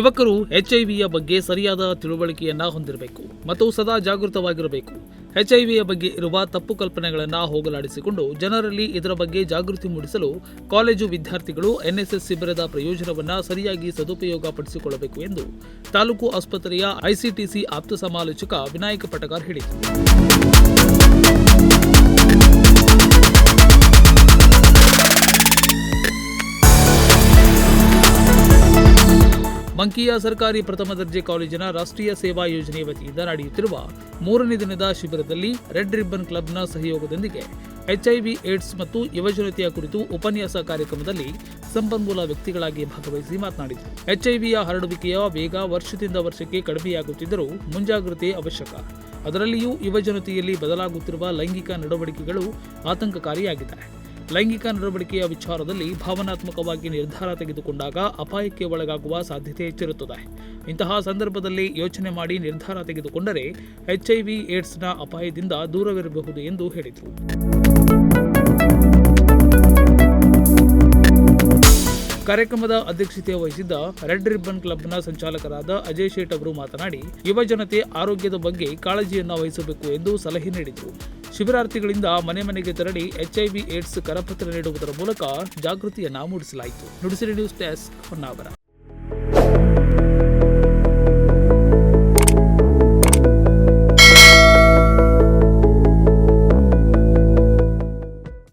ಯುವಕರು ಎಚ್ಐವಿಯ ಬಗ್ಗೆ ಸರಿಯಾದ ತಿಳುವಳಿಕೆಯನ್ನ ಹೊಂದಿರಬೇಕು ಮತ್ತು ಸದಾ ಜಾಗೃತವಾಗಿರಬೇಕು. ಎಚ್ಐವಿಯ ಬಗ್ಗೆ ಇರುವ ತಪ್ಪು ಕಲ್ಪನೆಗಳನ್ನು ಹೋಗಲಾಡಿಸಿಕೊಂಡು ಜನರಲ್ಲಿ ಇದರ ಬಗ್ಗೆ ಜಾಗೃತಿ ಮೂಡಿಸಲು ಕಾಲೇಜು ವಿದ್ಯಾರ್ಥಿಗಳು ಎನ್ಎಸ್ಎಸ್ ಶಿಬಿರದ ಪ್ರಯೋಜನವನ್ನು ಸರಿಯಾಗಿ ಸದುಪಯೋಗ ಪಡಿಸಿಕೊಳ್ಳಬೇಕು ಎಂದು ತಾಲೂಕು ಆಸ್ಪತ್ರೆಯ ಐಸಿಟಿಸಿ ಆಪ್ತ ಸಮಾಲೋಚಕ ವಿನಾಯಕ ಪಟಗಾರ್ ಹೇಳಿದರು. ಮಂಕಿಯ ಸರ್ಕಾರಿ ಪ್ರಥಮ ದರ್ಜೆ ಕಾಲೇಜಿನ ರಾಷ್ಟ್ರೀಯ ಸೇವಾ ಯೋಜನೆ ವತಿಯಿಂದ ನಡೆಯುತ್ತಿರುವ ಮೂರನೇ ದಿನದ ಶಿಬಿರದಲ್ಲಿ ರೆಡ್ ರಿಬ್ಬನ್ ಕ್ಲಬ್ನ ಸಹಯೋಗದೊಂದಿಗೆ ಎಚ್ಐವಿ ಏಡ್ಸ್ ಮತ್ತು ಯುವಜನತೆಯ ಕುರಿತು ಉಪನ್ಯಾಸ ಕಾರ್ಯಕ್ರಮದಲ್ಲಿ ಸಂಪನ್ಮೂಲ ವ್ಯಕ್ತಿಗಳಾಗಿ ಭಾಗವಹಿಸಿ ಮಾತನಾಡಿದರು. ಎಚ್ಐವಿಯ ಹರಡುವಿಕೆಯ ವೇಗ ವರ್ಷದಿಂದ ವರ್ಷಕ್ಕೆ ಕಡಿಮೆಯಾಗುತ್ತಿದ್ದರೂ ಮುಂಜಾಗ್ರತೆ ಅವಶ್ಯಕ. ಅದರಲ್ಲಿಯೂ ಯುವಜನತೆಯಲ್ಲಿ ಬದಲಾಗುತ್ತಿರುವ ಲೈಂಗಿಕ ನಡವಳಿಕೆಗಳು ಆತಂಕಕಾರಿಯಾಗಿದೆ ಲೈಂಗಿಕ ನಡವಳಿಕೆಯ ವಿಚಾರದಲ್ಲಿ ಭಾವನಾತ್ಮಕವಾಗಿ ನಿರ್ಧಾರ ತೆಗೆದುಕೊಂಡಾಗ ಅಪಾಯಕ್ಕೆ ಒಳಗಾಗುವ ಸಾಧ್ಯತೆ ಹೆಚ್ಚಿರುತ್ತದೆ. ಇಂತಹ ಸಂದರ್ಭದಲ್ಲಿ ಯೋಚನೆ ಮಾಡಿ ನಿರ್ಧಾರ ತೆಗೆದುಕೊಂಡರೆ ಎಚ್ಐವಿ ಏಡ್ಸ್ನ ಅಪಾಯದಿಂದ ದೂರವಿರಬಹುದು ಎಂದು ಹೇಳಿದರು. ಕಾರ್ಯಕ್ರಮದ ಅಧ್ಯಕ್ಷತೆ ವಹಿಸಿದ್ದ ರೆಡ್ ರಿಬ್ಬನ್ ಕ್ಲಬ್ನ ಸಂಚಾಲಕರಾದ ಅಜಯ್ ಶೇಟ್ ಅವರು ಮಾತನಾಡಿ ಯುವಜನತೆ ಆರೋಗ್ಯದ ಬಗ್ಗೆ ಕಾಳಜಿಯನ್ನು ವಹಿಸಬೇಕು ಎಂದು ಸಲಹೆ ನೀಡಿದರು. ಶಿಬಿರಾರ್ಥಿಗಳಿಂದ ಮನೆ ಮನೆಗೆ ತೆರಳಿ ಎಚ್ಐವಿ ಏಡ್ಸ್ ಕರಪತ್ರ ನೀಡುವುದರ ಮೂಲಕ ಜಾಗೃತಿಯನ್ನ ಮೂಡಿಸಲಾಯಿತು. Nudisiri news desk Honnavar.